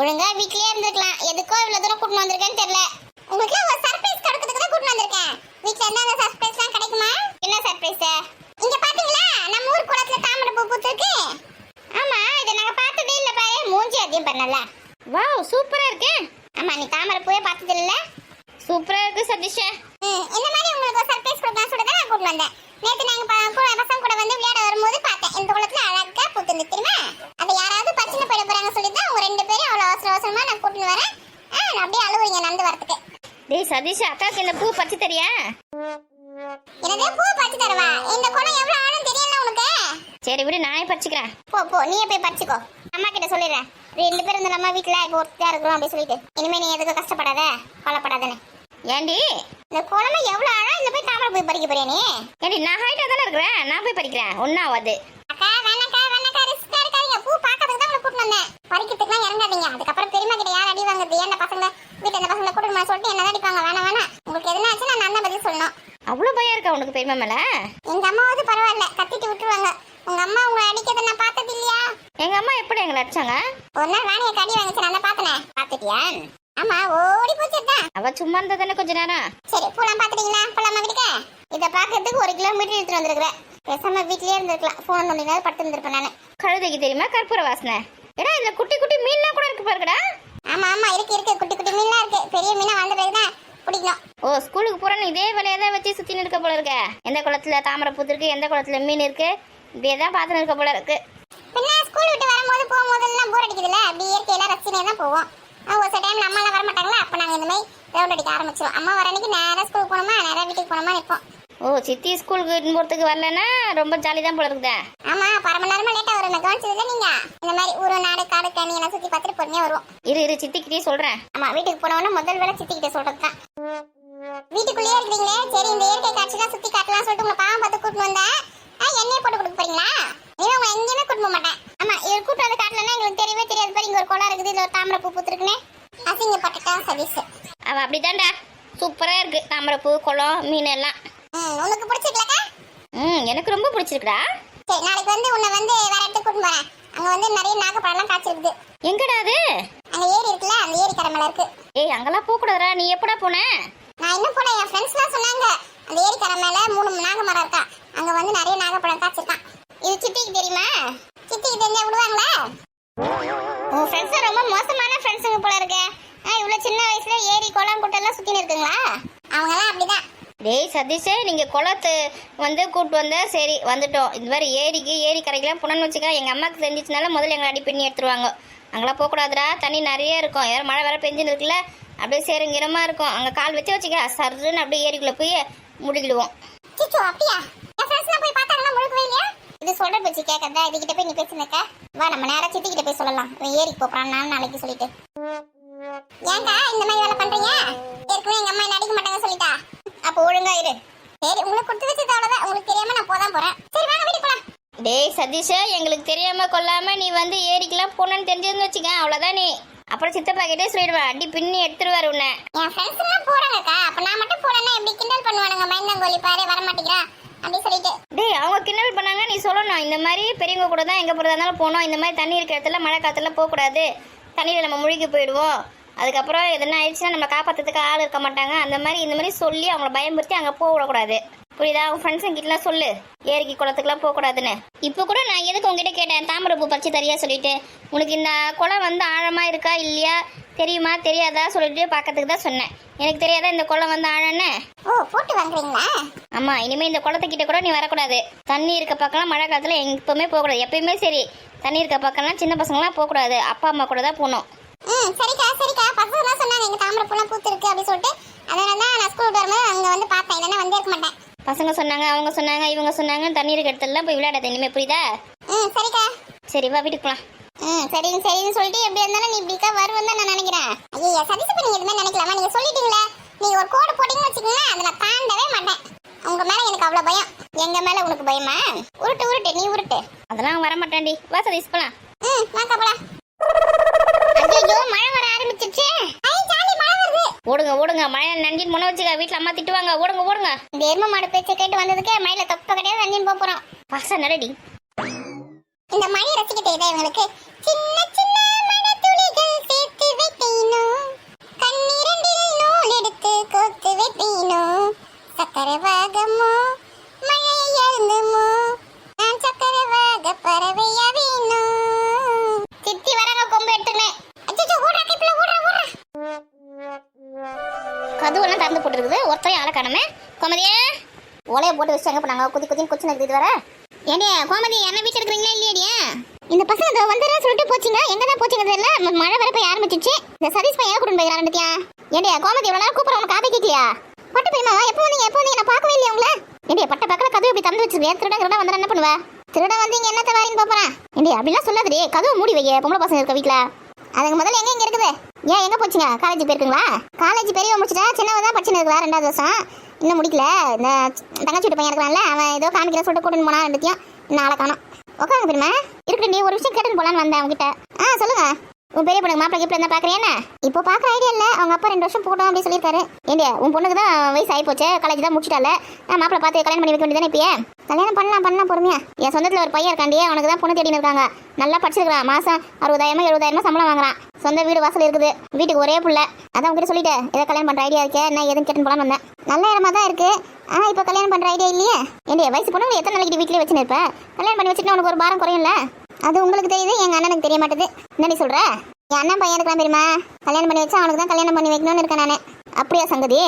ஒழுங்கா வீட்லயே இருந்திருக்கலாம் எதுக்கோ இவ்வளவு தூரம் கூட்டிட்டு வந்திருக்கேன்னு தெரியல. உங்களுக்கு ஒரு சர்ப்ரைஸ் கொடுக்கிறதுக்கு தான் கூட்டிட்டு வந்திருக்கேன். வீட்ல இருந்தா அந்த சர்ப்ரைஸ்லாம் கிடைக்குமா? என்ன சர்ப்ரைஸ் இங்க பாத்தீங்களா? நம்ம ஊர் குளத்துல தாமரை பூ பூத்திருக்கு. ஆமா இதை நாங்க பார்த்ததே இல்ல பாரு மூஞ்சி அதிகம் பண்ணல? வாவ் சூப்பரா இருக்கு. ஆமா நீ தாமரை பூவே பார்த்தது இல்ல? சூப்பரா இருக்கு சதீஷ். இந்த மாதிரி உங்களுக்கு ஒரு சர்ப்ரைஸ் கொடுக்கலாம் சொல்லிட்டு நான் கூட்டிட்டு வந்தேன். நேத்து நாங்க ப- கூட பசங்க கூட வந்து விளையாட வரும்போது பார்த்தேன் இந்த குளத்துல அழகா பூத்து தெரியுமா அதை யாராவது பச்சின போயிட போறாங்க சொல்லி தான் உங்க ரெண்டு பேரும் அவ்வளவு அவசர அவசரமா நான் கூட்டிட்டு வரேன் ஆ, நான் அப்படியே அழுவுறீங்க நடந்து வரதுக்கு டேய் சதீஷ் அக்காக்கு இந்த பூ பச்சை தெரியா? என்னது? பூ பறிச்சு தரவா? இந்த குளம் எவ்வளவு ஆழம் தெரியல உனக்கு? சரி விடு நானே பறிச்சுக்கிறேன். போ போ நீயே போய் பறிச்சுக்கோ. அம்மா கிட்ட சொல்லிடுறேன். ரெண்டு பேரும் இந்த நம்ம வீட்டுல இப்போ ஒருத்தியா இருக்கிறோம் அப்படி சொல்லிட்டு. இனிமே நீ எதுக்கும் கஷ்டப்படாத கவலைப்படாதன்னு. ஏண்டி? இந்த குளம் எவ்வளவு ஆழம்? இதுல போய் தாமரை போய் பறிக்க போறியா நீ? ஏண்டி நான் ஹைட்டா தானே இருக்கிறேன். நான் போய் பறிக்கிறேன். ஒன்னும் ஆகாது அக்கா வேணாக்கா வேணாக்கா ரிஸ்க் எடுக்காதீங்க பூ பார்க்கறதுக்கு தான் கூட்டிட்டு வந்தேன். பறிக்கிறதுக்குலாம் இறங்காதீங்க. அதுக்கப்புறம் பெரியமா கிட்ட யார் அடி வாங்குறது? ஏன் பசங்க? வீட்டு அந்த பசங்களை கூட்டிட்டு சொல்லிட்டு என்ன அடிப்பாங்க? வேணாம் வேணாம். உங்களுக்கு எதுனா நான் தான் பதில் சொல்லணும். அவ்வளோ பயம் இருக்கா உனக்கு பெரியமா மேல? எங்க அம்மாவது பரவாயில்ல. கத்திட்டு விட்டுருவாங்க. உங்க அம்மா உங்களை அடிக்கிறத நான் பார்த்தது இல்லையா எங்க அம்மா எப்படி எங்களை அடிச்சாங்க? ஒரு நாள் ராணியை கடி வாங்கிச்சு. நான் தான் பார்த்தனே. பார்த்துட்டியா ஆமா ஓடி போச்சுதான் அவ சும்மா இருந்தா தானே கொஞ்ச நேரம்? சரி பூலாம் பார்த்துட்டீங்களா? போலாமா வீட்டுக்கு? இதை பார்க்கறதுக்கு ஒரு கிலோமீட்டர் எடுத்துட்டு வந்திருக்கிறேன். பேசாம வீட்லயே இருந்திருக்கலாம். ஃபோன் நோண்டினாலும் படுத்து இருந்திருப்பேன் நான். கழுதைக்கு தெரியுமா? கற்பூர வாசனை. ஏடா இதுல குட்டி குட்டி மீன்லாம் கூட இருக்கு பாருங்கடா. ஆமா ஆமா இருக்கு இருக்கு. குட்டி குட்டி மீன்லாம் இருக்கு. பெரிய மீனா வந்த பிறகுதான் பிடிக்கணும் ஓ ஸ்கூலுக்கு போறேன்னு இதே வேலையை தான் வச்சு சுத்தி இருக்க போல இருக்க. எந்த குளத்துல தாமரை பூத்து இருக்கு எந்த குளத்துல மீன் இருக்கு இப்படியே தான் பார்த்துன்னு இருக்க போல இருக்கு. பின்ன ஸ்கூல் விட்டு வரும்போது போகும்போதெல்லாம் போர் அடிக்குதுல்ல? அப்படி இயற்கையெல்லாம் ரசினே தான் போவோம். ஒரு சில டைம்ல அம்மா எல்லாம் வர மாட்டாங்களா அப்ப நாங்க இந்த மாதிரி ரவுண்ட் அடிக்க ஆரம்பிச்சிடும் அம்மா வர அன்னைக்கு நேரா ஸ்கூலுக்கு போனோமா? நேரா வீட்டுக்கு போனோமா நிற்போம். ஓ சித்தி ஸ்கூலுக்கு போறதுக்கு வரலன்னா ரொம்ப ஜாலி தான் போல இருக்குதே. ஆமா பர மணி நேரமா லேட்டா வரும் நான் கவனிச்சதுல நீங்க. இந்த மாதிரி ஊரு நாடு காடு கனி எல்லாம் சுத்தி பார்த்துட்டு பொறுமையா வருவோம். இரு இரு சித்திக்கிட்டே சொல்றேன். ஆமா வீட்டுக்கு போனவொன்னே முதல் வேலை சித்திக்கிட்ட சொல்றது தான். வீட்டுக்குள்ளேயே இருக்கிறீங்களே? சரி இந்த இயற்கை காட்சிலாம் சுத்தி காட்டலாம் சொல்லிட்டு உங்களை பாவம் பார்த்து கூட்டிட்டு வந்தேன் எண்ணெய் போட்டு கொடுக்க போறீங்களா? இனிமே உங்களை எங்கேயுமே கூட்டிட்டு போக மாட்டேன். ஆமா இவர் கூட்டு வந்து காட்டலன்னா எங்களுக்கு தெரியவே தெரியாது பாரு இங்க ஒரு குளம் இருக்குது இதுல ஒரு தாமரை பூ பூத்துருக்குன்னு. அசிங்கப்பட்டுட்டா சதீஷ். அவ அப்படிதான்டா. சூப்பரா இருக்கு. தாமரை பூ குளம் மீன் எல்லாம். ம் உனக்கு பிடிச்சிருக்கலக்கா? ம் எனக்கு ரொம்ப பிடிச்சிருக்குடா. சரி நாளைக்கு வந்து உன்னை வந்து வேற இடத்துக்கு கூட்டிட்டு போறேன். அங்க வந்து நிறைய நாகப்பழம்லாம் காய்ச்சிருக்குது. எங்கடா அது? அங்க ஏரி இருக்குல்ல அந்த ஏரி கரை மேல இருக்கு. ஏய் அங்கெல்லாம் போக கூடாதுடா நீ எப்படா போன? நான் இன்னும் போல என் ஃப்ரெண்ட்ஸ்லாம் சொன்னாங்க. குளம் குட்டெல்லாம் சுத்தின்னு இருக்குங்களா? அவங்கலாம் அப்படிதான். டேய் சதீஷே நீங்க குளத்து வந்து கூட்டு வந்தா சரி வந்துட்டோம். இந்த மாதிரி ஏரிக்கு ஏரி கரைக்கெல்லாம் போனோம்னு வச்சுக்க எங்க அம்மாவுக்கு தெரிஞ்சிச்சுனால முதல்ல எங்களை அடி பண்ணி எடுத்துருவாங்க. அங்கெல்லாம் போகக்கூடாதுடா தண்ணி நிறைய இருக்கும். யாரும் மழை வர பெஞ்சுன்னு இருக்குல்ல அப்படியே சேருங்கிரமா இருக்கும். அங்க கால் வச்சு வச்சுக்க சர்ன்னு அப்படியே ஏரிக்குள்ள போய் முடிக்கிடுவோம். அப்படியா? போய் பார்த்தாங்கன்னா முழுக்கவே இல்லையா? இது சொல்ற பேச்சு கேட்கறதா? இதுகிட்ட போய் நீ பேசுனக்க வா நம்ம நேரா சித்தி கிட்ட போய் சொல்லலாம். இவன் ஏரிக்கு போறான் நான் நாளைக்கு சொல்லிட்டு. ஏன்டா இந்த மாதிரி வேலை பண்றீங்க? ஏற்கனவே எங்க அம்மா என்ன அடிக்க மாட்டாங்க சொல்லிட்டா. அப்ப ஒழுங்கா இரு. சரி உங்களுக்கு கொடுத்து வச்சது அவ்வளவுதான். உங்களுக்கு தெரியாம நான் போதான் போறேன். சரி வாங்க வீட்டுக்கு போலாம். டேய் சதீஷே எங்களுக்கு தெரியாம கொள்ளாம நீ வந்து ஏரிக்கெல்லாம் போனன்னு தெரிஞ்சதுன்னு வச்சுக்க அவ்வளவுதான் நீ. அப்புறம் சித்தப்பா கிட்டே சொல்லிடுவேன் அடி பின்னி எடுத்துருவாரு உன்னை. என் ஃப்ரெண்ட்ஸ் எல்லாம் போறாங்கக்கா அப்ப நான் மட்டும் போறேன்னா எப்படி கிண்டல் பண்ணுவானுங்க? மைந்தங்கோலி பாரு வர மாட்டேங்கிறா. அப்படி சொல்லிட்டு. டேய் அவங்க கிண்டல் பண்ணாங்க நீ சொல்லணும். இந்த மாதிரி பெரியவங்க கூட தான் எங்கே போகிறதா இருந்தாலும் போகணும். இந்த மாதிரி தண்ணி இருக்கிற இடத்துல மழை காற்றுல போகக்கூடாது. தண்ணியில் நம்ம முழுகி போயிடுவோம். அதுக்கப்புறம் எதனா ஆயிடுச்சுன்னா நம்ம காப்பாற்றுறதுக்கு ஆள் இருக்க மாட்டாங்க. அந்த மாதிரி இந்த மாதிரி சொல்லி அவங்கள பயமுறுத்தி அங்கே போக விடக்கூடாது புரியுதா அவங்க ஃப்ரெண்ட்ஸுங்க கிட்டலாம் சொல்லு. ஏரிக்கு குளத்துக்குலாம் போகக்கூடாதுன்னு. இப்போ கூட நான் எதுக்கு உங்ககிட்ட கேட்டேன்? தாமரை பூ பறிச்சு தரியா சொல்லிட்டு. உனக்கு இந்த குளம் வந்து ஆழமாக இருக்கா? இல்லையா? தெரியுமா தெரியாதா சொல்லிட்டு பார்க்கறதுக்கு தான் சொன்னேன். எனக்கு தெரியாதா இந்த குளம் வந்து ஆழன்னு ஓ போட்டு வாங்குறீங்களா? ஆமா இனிமே இந்த குளத்துக்கிட்ட கூட நீ வரக்கூடாது. தண்ணி இருக்க பக்கம்லாம் மழை காலத்துல எப்பவுமே போகக்கூடாது. எப்பயுமே சரி தண்ணி இருக்க பக்கம்லாம் சின்ன பசங்களாம் போகக்கூடாது. அப்பா அம்மா கூட தான் போகணும். ம் சரிக்கா சரிக்கா. பசங்க தான் சொன்னாங்க எங்க தாமரை பூலாம் பூத்து இருக்கு அப்படி சொல்லிட்டு. அதனால தான் நான் ஸ்கூல் வரும்போது அங்க வந்து பார்த்தேன். இல்லைன்னா வந்தே இருக்க மாட்டேன். பசங்க சொன்னாங்க அவங்க சொன்னாங்க இவங்க சொன்னாங்க தண்ணி இருக்க இடத்துலலாம் போய் விளையாடாத. இனிமே புரியுதா? ம் சரிக்கா. சரி வா வீட்டுக்கு போலாம். ம் சரின்னு சரின்னு சொல்லிட்டு எப்படி இருந்தாலும் நீ இப்படிக்கா வருவேன் தான் நான் நினைக்கிறேன். ஐயா சதீஷ் நீங்க எதுவுமே நினைக்கலாமா? நீங்க சொல்லிட்டீங்களே. நீங்க ஒரு கோடு போட்டீங்கன்னு வச்சுக்கோங்களேன் அதை நான் தாண்டவே மாட்டேன். உங்க மேல எனக்கு அவ்வளவு பயம். எங்க மேல உனக்கு பயமா? உருட்டு உருட்டு நீ உருட்டு. அதெல்லாம் வர மாட்டான்டி வா சதீஷ் போலாம். ம் வாக்கா போலாம். ஐயோ மழை வர ஆரம்பிச்சிருச்சு. ஐ ஜாலி மழை வருது. ஓடுங்க ஓடுங்க. மழை நஞ்சின்னு முன்ன வச்சுக்க. வீட்டில் அம்மா திட்டுவாங்க. ஓடுங்க ஓடுங்க. இந்த எரும மாடு பேச்சை கேட்டு வந்ததுக்கு மழையில தொப்ப கிடையாது நஞ்சின்னு போக போறோம். பாசா நடடி இந்த மழையை ரசிக்கிட்டே இவங்களுக்கு. சக்கரவாகமோ? மழையை எழுந்துமோ நான் சக்கரவாக பறவையா வேணும் சித்தி வரங்க கொம்பு எட்டுனேன் அச்சோ ஓடா கிப்ல ஓடா ஓடா கதுவெல்லாம் திறந்து போட்டுருக்குது. ஒருத்தரையும் ஆளை காணுமே. கோமதியே ஓலையை போட்டு வச்சு போனாங்க? குதி குதின்னு குச்சினது இது வர ஏண்டியா கோமதி என்ன வீட்டில் இருக்கிறீங்களா இல்லையா இந்த பசங்க இதோ வந்துடுறேன் சொல்லிட்டு போச்சுங்க. எங்க தான் போச்சுங்க தெரியல. மழை வர போய் ஆரம்பிச்சிச்சு. இந்த சதீஷ் பையன் கூட்டிட்டு போய் ஆரம்பித்தியா ஏண்டியா கோமதி இவ்வளவு நேரம் கூப்பிட உனக்கு காப்பி கேட்கலையா பட்டு போயுமா எப்போ வந்தீங்க? எப்போ வந்தீங்க? நான் பார்க்கவே இல்லையா உங்களை? ஏண்டியா பட்ட பக்கத்துல கதவு இப்படி தந்து வச்சிருக்கேன் திருட திருட வந்து என்ன பண்ணுவ? திருட வந்து இங்க என்னத்த வாரின்னு பாப்பறேன் ஏண்டியா அப்படிலாம் சொல்லாதே கதவு மூடி வைய பொம்பளை பசங்க இருக்க வீட்டுல அதுக்கு முதல்ல எங்க இங்க இருக்குது? ஏன் எங்க போச்சுங்க? காலேஜ் போயிருக்குங்களா? காலேஜ் பெரியவ முடிச்சிட்டா சின்னவ தான் படிச்சுன்னு இருக்கா ரெண்டாவது வருஷம். இன்னும் முடிக்கல. இந்த தங்கச்சி வீட்டு பையன் இருக்கிறான்ல அவன் ஏதோ காமிக்கிற சொல்லிட்டு கூட்டின்னு போனா ரெண்டுத்தையும் நாளை காணும் காணோம். உட்காருங்க தெரியுமா இருக்கு நீ ஒரு விஷயம் கேட்டுன்னு போலான்னு வந்தேன் அவங்ககிட்ட ஆ சொல்லுங்க. உன் பெரிய பொண்ணுக்கு மாப்பிளை கிட்ட இருந்தா பாக்குறேன் என்ன? இப்போ பாக்குற ஐடியா இல்ல. அவங்க அப்பா ரெண்டு வருஷம் போட்டோம் அப்படி சொல்லியிருக்காரு. ஏண்டியா உன் பொண்ணுக்கு தான் வயசு ஆகி போச்சு? காலேஜ் தான் முடிச்சிட்டால. மாப்பிள்ளை பார்த்து கல்யாணம் பண்ணி வைக்க வேண்டியதானே இப்பயே? கல்யாணம் பண்ணலாம் பண்ணலாம் பொறுமையா. என் சொந்தத்துல ஒரு பையன் இருக்காண்டியே அவனுக்கு தான் பொண்ணு தேடின்னு இருக்காங்க. நல்லா படிச்சிருக்கான் மாசம் அறுபதாயிரமா எழுபதாயிரமா சம்பளம் வாங்குறான். சொந்த வீடு வாசல் இருக்குது. வீட்டுக்கு ஒரே புள்ள. அதான் உங்ககிட்ட சொல்லிட்டு ஏதோ கல்யாணம் பண்ற ஐடியா இருக்கே என்ன ஏதுன்னு கேட்டு போலான்னு வந்தேன். நல்ல இடமா தான் இருக்கு. ஆ இப்போ கல்யாணம் பண்ணுற ஐடியா இல்லையே? என்னுடைய வயசு பொண்ணு எத்தனை நாளைக்கு வீட்லயே வச்சுன்னு இருப்பேன் கல்யாணம் பண்ணி வச்சுட்டு உனக்கு ஒரு பாரம் குறையும்ல? அது உங்களுக்கு தெரியுது எங்கள் அண்ணனுக்கு தெரிய மாட்டேது. என்னடி சொல்கிற என் அண்ணன் பையன் இருக்கான் தெரியுமா? கல்யாணம் பண்ணி வச்சா அவனுக்கு தான் கல்யாணம் பண்ணி வைக்கணும்னு இருக்கேன் நான். அப்படியா சங்கதி?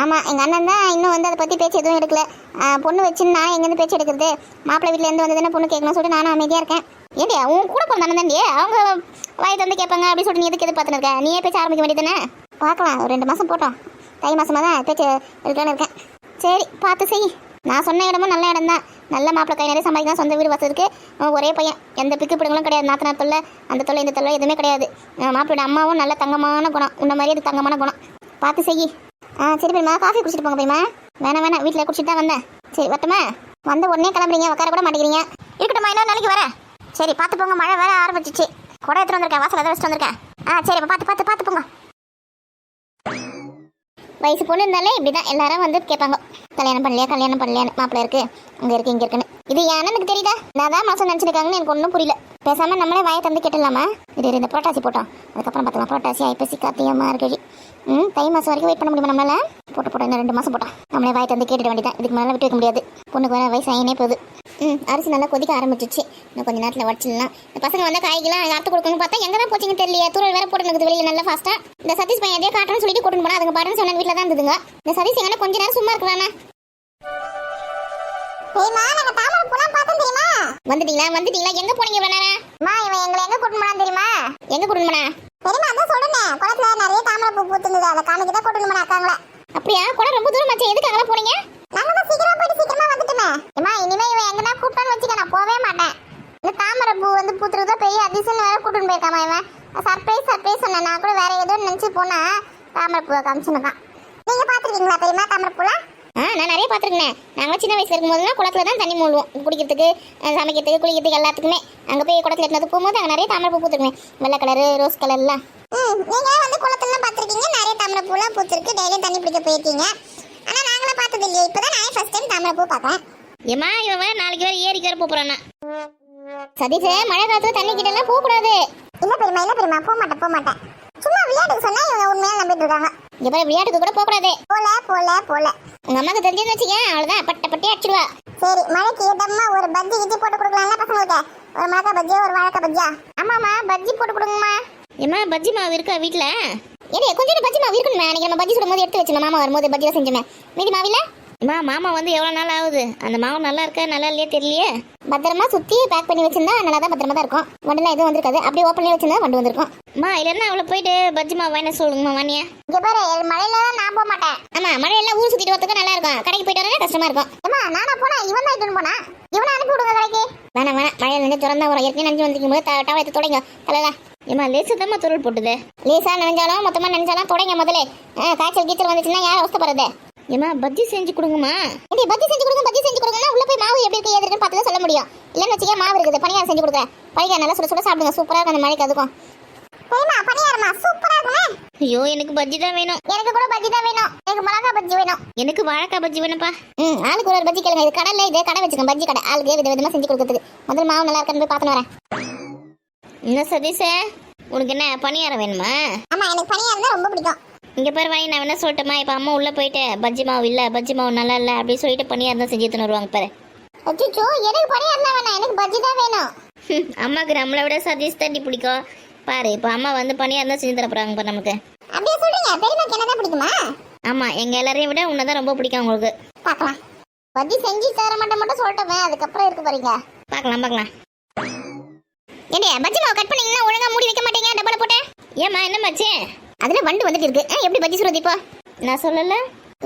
ஆமாம் எங்கள் அண்ணன் தான் இன்னும் வந்து அதை பற்றி பேச்சு எதுவும் எடுக்கல. பொண்ணு வச்சுன்னு நான் எங்கேருந்து பேச்சு எடுக்கிறது? மாப்பிள்ளை வீட்டிலேருந்து வந்ததுன்னா பொண்ணு கேட்கணும் சொல்லிட்டு நானும் அமைதியாக இருக்கேன். ஏண்டியா உன் கூட பிறந்த அண்ணன் தாண்டி அவங்க வாய் தந்து கேட்பாங்க அப்படின்னு சொல்லிட்டு நீ எதுக்கு எதிர்பார்த்துன்னு இருக்க? நீயே பேச்சு ஆரம்பிக்க வேண்டியதானே பார்க்கலாம் ஒரு ரெண்டு மாதம் போட்டோம். தை மாதமாக தான் பேச்சு எடுக்கலான்னு இருக்கேன். சரி பார்த்து செய் நான் சொன்ன இடமும் நல்ல இடம் தான் நல்ல மாப்பிள்ளை கை நிறைய சம்பாதிக்கலாம். சொந்த வீடு வசதி இருக்குது ஒரே பையன். எந்த பிக்கு பிடுங்களும் கிடையாது. நாத்தனார் தொல்லை அந்த தொல்லை இந்த தொல்லை எதுவுமே கிடையாது. மாப்பிளோட அம்மாவும் நல்ல தங்கமான குணம். உன்ன மாதிரி அது தங்கமான குணம். பார்த்து செய் ஆ சரி பெரியமா காஃபி குடிச்சிட்டு போங்க பெரியமா வேணாம் வேணாம். வீட்டில் குடிச்சிட்டு தான் வந்தேன். சரி வரட்டுமா? வந்த உடனே கிளம்புறீங்க. உட்கார கூட மாட்டேங்கிறீங்க. இருக்கட்டும்மா இன்னொரு நாளைக்கு வரேன். சரி பார்த்து போங்க. மழை வேற ஆரம்பிச்சிச்சு. கூட எடுத்துகிட்டு வந்திருக்கேன். வாசல் தான் வச்சுட்டு வந்திருக்கேன். ஆ சரிப்பா பார்த்து பார்த்து பார்த்து போங்க. வயசு பொண்ணு இருந்தாலே இப்படிதான் எல்லாரும் வந்து கேட்பாங்க. கல்யாணம் பண்ணலையா? கல்யாணம் பண்ணலையா மாப்பிள்ள இருக்கு. அங்க இருக்கு இங்க இருக்குன்னு. இது ஏன்னு எனக்கு தெரியுதா? நான் தான் மனசு நினைச்சிருக்காங்கன்னு எனக்கு ஒன்றும் புரியல. பேசாம நம்மளே வாயை தந்து கேட்டுலாமா இது இந்த புரட்டாசி போட்டோம். அதுக்கப்புறம் பார்த்துக்கலாம் புரட்டாசி ஐப்பசி கார்த்திகை மார்கழி. ம் தை மாதம் வரைக்கும் வெயிட் பண்ண முடியுமா நம்மளால? போட்டு போட்டோம் இன்னும் ரெண்டு மாதம் போட்டோம். நம்மளே வாயை தந்து கேட்டுட வேண்டியதான் இதுக்கு மேலே விட்டு வைக்க முடியாது. பொண்ணுக்கு வேற வயசு ஆயினே போகுது. ம் அரிசி நல்லா கொதிக்க ஆரம்பிச்சிச்சு இன்னும் கொஞ்ச நேரத்தில் வடிச்சிடலாம். இந்த பசங்க வந்த காய்கெல்லாம் அறுத்து கொடுக்கணும்னு பார்த்தா எங்கே தான் போச்சுங்க தெரியல தூரல் வேற போட்டு இருக்குது வெளியில் நல்லா ஃபாஸ்ட்டாக இந்த சதீஷ் பையன் எதையோ காட்டுறேன்னு சொல்லிட்டு கூட்டிட்டு போனா அதுங்க பாருன்னு சொன்ன வீட்டில் தான் இருந்ததுங்க. இந்த சதீஷ் எங்கன்னா கொஞ்ச நேரம் சும்மா தெரியுமா? வந்துட்டீங்களா? வந்துட்டீங்களா? எங்க போனீங்க இவ்வளவு நேரம்? மா இவன் எங்களை எங்க கூட்டிட்டு போனான் தெரியுமா? எங்க கூட்டிட்டு போனா? தெரியுமா? அதான் சொல்றேன் குளத்துல நிறைய தாமரை பூ பூத்துருந்தது. அதை காமிக்க தான் கூட்டிட்டு போனா அக்காங்கள. அப்படியா? குடம் ரொம்ப தூரம் ஆச்சு எதுக்கு அங்கெல்லாம் போனீங்க நாங்க தான் சீக்கிரமா போயிட்டு சீக்கிரமா வந்துட்டோமே ஏமா இனிமே இவன் எங்கன்னா கூப்பிட்டான்னு வச்சுக்க நான் போவே மாட்டேன் இந்த தாமரை பூ வந்து பூத்துறதா பெரிய அதிசயம் வேற கூட்டிட்டு போயிருக்காமா இவன் சர்ப்ரைஸ் சர்ப்ரைஸ் சொன்னேன் நான் கூட வேற ஏதோ நினைச்சு போனா தாமரை பூவை காமிச்சுனுக்கான் நீங்க பாத்துருக்கீங்களா தெரியுமா தாமரை பூலாம் ஆ நான் நிறைய பார்த்துருக்கேன். நாங்கள் சின்ன வயசுல இருக்கும்போதுலாம் குளத்துல தான் தண்ணி மூழ்குவோம் குடிக்கிறதுக்கு சமைக்கிறதுக்கு குளிக்கிறதுக்கு எல்லாத்துக்குமே. அங்கே போய் குளத்துல எடுத்து போகும்போது அங்கே நிறைய தாமரை பூ பூத்துருக்குமே. வெள்ளை கலரு ரோஸ் கலர்லாம் ம் நீங்க வந்து குளத்துல பாத்திருக்கீங்க நிறைய தாமரை பூலாம் பூத்திருக்கு. டெய்லியும் தண்ணி பிடிக்க போயிருக்கீங்க. ஆனா நாங்களாம் பார்த்தது இல்லையே. இப்பதான் நான் ஃபர்ஸ்ட் டைம் தாமரை பூ பார்க்கறேன். ஏமா இவன் வேற நாளைக்கு வேற ஏரிக்கு வேற போறானா சதீஷ் மழை காலத்துல தண்ணி கிட்ட எல்லாம் போக கூடாது இல்ல பெரியமா இல்ல பெரியமா போக மாட்டேன் போக மாட்டேன் சும்மா விளையாட்டுக்கு சொன்னா இவங்க உண்மையா நம்பிட்டு இருக்காங்க இங்க பாரு விளையாட்டுக்கு கூட போக கூடாது போல போல போல. உங்க அம்மாக்கு தெரிஞ்சுன்னு வச்சுக்கேன் அவ்வளவுதான் பட்ட பட்டே அடிச்சிடுவா. சரி மழைக்கு இதம்மா ஒரு பஜ்ஜி கிஜி போட்டு கொடுக்கலாம்ல பசங்களுக்கு? ஒரு மிளகா பஜ்ஜியா ஒரு வாழைக்காய் பஜ்ஜியா? ஆமாம்மா பஜ்ஜி போட்டு கொடுங்கம்மா. ஏமா பஜ்ஜி மாவு இருக்கா வீட்ல? ஏடி கொஞ்சம் பஜ்ஜி மாவு இருக்குமே அன்னைக்கு நம்ம பஜ்ஜி சுடும்போது எடுத்து வச்சு மாமா வரும்போது பஜ்ஜி தான் செஞ்சோமே. மீதி மாவில அம்மா மாமா வந்து எவ்வளோ நாள் ஆகுது? அந்த மாவு நல்லா இருக்கா நல்லா இல்லையா தெரியலையே? பத்திரமா சுத்தி பேக் பண்ணி வச்சிருந்தா நல்லா தான் பத்திரமா தான் இருக்கும். வண்டெல்லாம் எதுவும் வந்திருக்காது. அப்படியே ஓப்பன்லேயே வச்சிருந்தா வண்டு வந்திருக்கும். அம்மா இல்லைன்னா அவளை போயிட்டு? பஜ்ஜி மாவு வாங்கின சொல்லுங்கம்மா வாணியா இங்க பாரு மழையில தான் நான் போக மாட்டேன். ஆமா மழையெல்லாம் ஊர் சுத்திட்டு வரதுக்கு நல்லா இருக்கும். கடைக்கு போயிட்டு வரவே கஷ்டமா இருக்கும். ஏமா நானா போனா இவன் தான் போனா? இவனை அனுப்பி விடுங்க கடைக்கு. வேணாம் வேணாம். மழையில நின்று திறந்தா வரும். ஏற்கனவே நனைஞ்சு வந்திருக்கும் போது டவா எடுத்து தொடங்க. தலைல ஏமா லேசு தான் துருள் போட்டுது. லேசா நனைஞ்சாலும் மொத்தமா நனைஞ்சாலும் தொடங்க முதல்ல. காய்ச்சல் கீச்சல் வந்துச்சுன்னா யார் அவஸ்தப்படுறது ஏமா பஜ்ஜி செஞ்சு கொடுங்கம்மா. ஏடி பஜ்ஜி செஞ்சு கொடுங்க பஜ்ஜி செஞ்சு கொடுங்கன்னா உள்ள போய் மாவு எப்படி இருக்கு ஏது இருக்குன்னு பார்த்து தான் சொல்ல முடியும். இல்லன்னு வச்சுக்க மாவு இருக்குது. பணியாரம் செஞ்சு கொடுக்குறேன். பணியாரம் நல்லா சுட சுட சாப்பிடுங்க. சூப்பரா இருக்கும் அந்த மழைக்கு அதுக்கும் பெரியமா பணியாரமா சூப்பரா இருக்குமே ஐயோ எனக்கு பஜ்ஜி தான் வேணும். எனக்கு கூட பஜ்ஜி தான் வேணும். எனக்கு மிளகா பஜ்ஜி வேணும். எனக்கு வாழைக்காய் பஜ்ஜி வேணும்ப்பா. ம் ஆளுக்கு ஒரு பஜ்ஜி கேளுங்க. இது கடல்ல இது கடை வச்சுக்கோங்க. பஜ்ஜி கடை. ஆளுக்கு வித விதமா செஞ்சு கொடுக்கறதுக்கு முதல்ல மாவு நல்லா இருக்கான்னு போய் பார்த்துன்னு வரேன். என்ன சதீஷே உனக்கு என்ன பணியாரம் வேணுமா? ஆமா எனக்கு பணியாரம் தான் ரொம்ப பிடிக்கும். இங்க பாரு வாங்கி நான் என்ன சொல்லட்டுமா? இப்போ அம்மா உள்ள போயிட்டு. பஜ்ஜி மாவு இல்ல பஜ்ஜி மாவு நல்லா இல்ல அப்படின்னு சொல்லிட்டு பணியாரம் தான் செஞ்சு எடுத்துன்னு வருவாங்க பாரு. அச்சோ எனக்கு பணியாரம் தான் வேணாம். எனக்கு பஜ்ஜி தான் வேணும். ஹம், அம்மாக்கு நம்மளை விட சதீஷ் தண்ணி பிடிக்கும். பாரு இப்போ அம்மா வந்து பணியாரம் தான் செஞ்சு தர போறாங்க பாரு நமக்கு. அப்படியே சொல்றீங்க பெரியமாக்கு என்ன தான் பிடிக்குமா? ஆமா எங்க எல்லாரையும் விட உன்னை தான் ரொம்ப பிடிக்கும் உங்களுக்கு பார்க்கலாம். பஜ்ஜி செஞ்சு தர மாட்டேன் மட்டும் சொல்லிட்டோமே அதுக்கப்புறம் இருக்கு பாருங்க பார்க்கலாம் பார்க்கலாம். ஏண்டியா பஜ்ஜி மாவு கட் பண்ணீங்கன்னா ஒழுங்கா மூடி வைக்க மாட்டீங்க? டப்பால போட்டு ஏம்மா என்ன மச்சே அதுல வண்டு வந்துட்டு இருக்கு. ஆ, எப்படி பஜ்ஜி சுடுறது இப்போ நான் சொல்லல.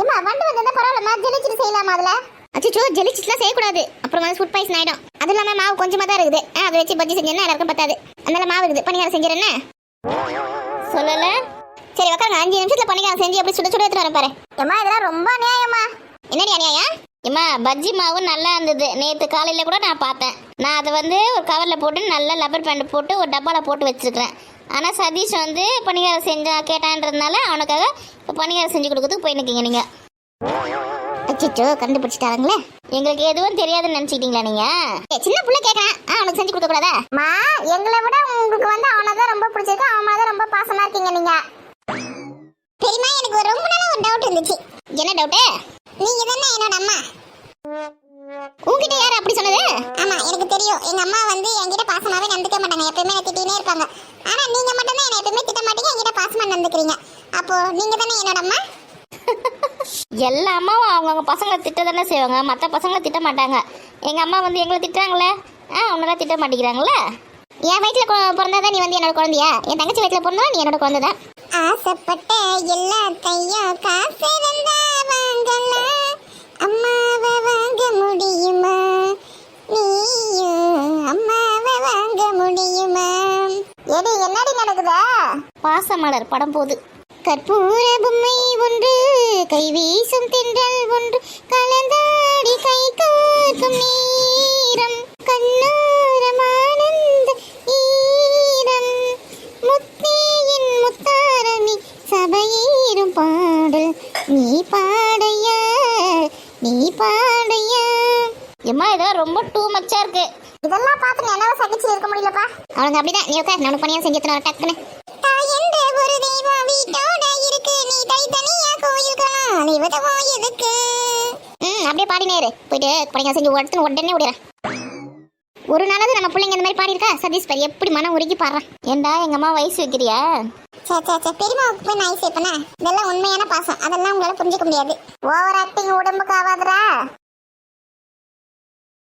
ஏமா வண்டு வந்தா பரவாயில்லமா ஜெலிச்சிட்டு செய்யலாமா அதுல? அச்சோ ஜெலிச்சிட்டுலாம் செய்யக்கூடாது. அப்புறம் வந்து ஃபுட் பாய்சன் ஆயிடும். அது இல்லாம மாவு கொஞ்சமா தான் இருக்குது. ஆ, அதை வச்சு பஜ்ஜி செஞ்சேன்னா எல்லாருக்கும் பத்தாது. அதனால மாவு இருக்குது. பணியாரம் செஞ்சிடறேன்னு சொல்லல. சரி உட்காருங்க அஞ்சு நிமிஷத்துல பணியாரம் செஞ்சு அப்படி சுட சுட எடுத்துட்டு வரேன் பாரு. ஏமா இதெல்லாம் ரொம்ப அநியாயமா என்னடி அநியாயம்? ஏம்மா பஜ்ஜி மாவு நல்லா இருந்தது. நேற்று காலையில் கூட நான் பார்த்தேன். நான் அதை வந்து ஒரு கவரில் போட்டு நல்லா லப்பர் பேண்ட் போட்டு ஒரு டப்பாவில் போட்டு வச்சிருக்கிறேன். ஆனால் சதீஷ் வந்து பணிகாரம் செஞ்சா கேட்டான்றதுனால அவனுக்காக பணிகாரம் செஞ்சு கொடுக்கறதுக்கு போய் நிற்கீங்க நீங்கள் அச்சோ கண்டுபிடிச்சிட்டாங்களே எங்களுக்கு எதுவும் தெரியாதுன்னு நினச்சிக்கிட்டீங்களா நீங்கள் சின்ன புள்ள கேக்குறான். ஆ உனக்கு செஞ்சு கொடுக்க கூடாதா? மா எங்களை விட உங்களுக்கு வந்து அவனை தான் ரொம்ப பிடிச்சிருக்கு. அவன் தான் ரொம்ப பாசமா இருக்கீங்க நீங்க. பெரியமா எனக்கு ஒரு ரொம்ப நாளா ஒரு டவுட் இருந்துச்சு. என்ன டவுட் நீங்க தானே என்னோட அம்மா. உங்ககிட்ட யார் அப்படி சொன்னது? ஆமா எனக்கு தெரியும். எங்க அம்மா வந்து என்கிட்ட பாசமாவே நடந்துக்க மாட்டாங்க. எப்பயுமே திட்டினே இருப்பாங்க ஆனா நீங்க மட்டும் தான் என்ன எப்பயுமே திட்ட மாட்டீங்க என்கிட்ட பாசமா நடந்துக்கிறீங்க அப்போ நீங்க தானே என்னோட அம்மா? எல்லா அம்மாவும் அவங்கவுங்க பசங்களை திட்ட தானே செய்வாங்க. மற்ற பசங்களை திட்ட மாட்டாங்க. எங்கள் அம்மா வந்து எங்களை திட்டுறாங்களே? ஆ உன்னெல்லாம் திட்ட மாட்டேங்கிறாங்களே? என் வயிற்றுல பிறந்தாதான் நீ வந்து என்னோட குழந்தையா? என் தங்கச்சி வயிற்றுல பிறந்தா நீ என்னோட குழந்தை தான் ஆசைப்பட்ட எல்லாத்தையும் காசு இருந்தா வாங்கலாம் அம்மாவை வாங்க முடியுமா? நீயும் அம்மாவை வாங்க முடியுமா? எது என்னடி நடக்குதா? பாசமலர் படம் போகுது கற்பூர பொம்மை ஒன்று கை வீசும் தென்றல் ஒன்று கலந்தாடி கை கோர்க்கும் நேரம் கண்ணோரமானந்த ஈரம். முத்தேயின் முத்தாரமி சபையேறும் பாடல். நீ பாடையா? நீ பாடையா? ஏம்மா இதெல்லாம் ரொம்ப டூ மச்சாக இருக்கு. இதெல்லாம் பார்த்து என்னால சகிச்சு இருக்க முடியலப்பா. அவனுங்க அப்படிதான். நீ உட்கார் நான் பணியா செஞ்சு டக்குன்னு. போயிட்டு பணியா செஞ்சு எடுத்துன்னு உடனே விடுறேன் ஒரு நாளாவது நம்ம பிள்ளைங்க இந்த மாதிரி பாடியிருக்கா? சதீஷ் பாரு எப்படி மனம் உருகி பாடுறான். ஏண்டா எங்க அம்மா வயசு வைக்கிறியா? சே சே சே பெரியமாவுக்கு போய் நான் ஐஸ் வைப்பேனே இதெல்லாம் உண்மையான பாசம். அதெல்லாம் உங்களால புரிஞ்சுக்க முடியாது. ஓவர் ஆக்டிங் உடம்புக்கு ஆகாதுடா.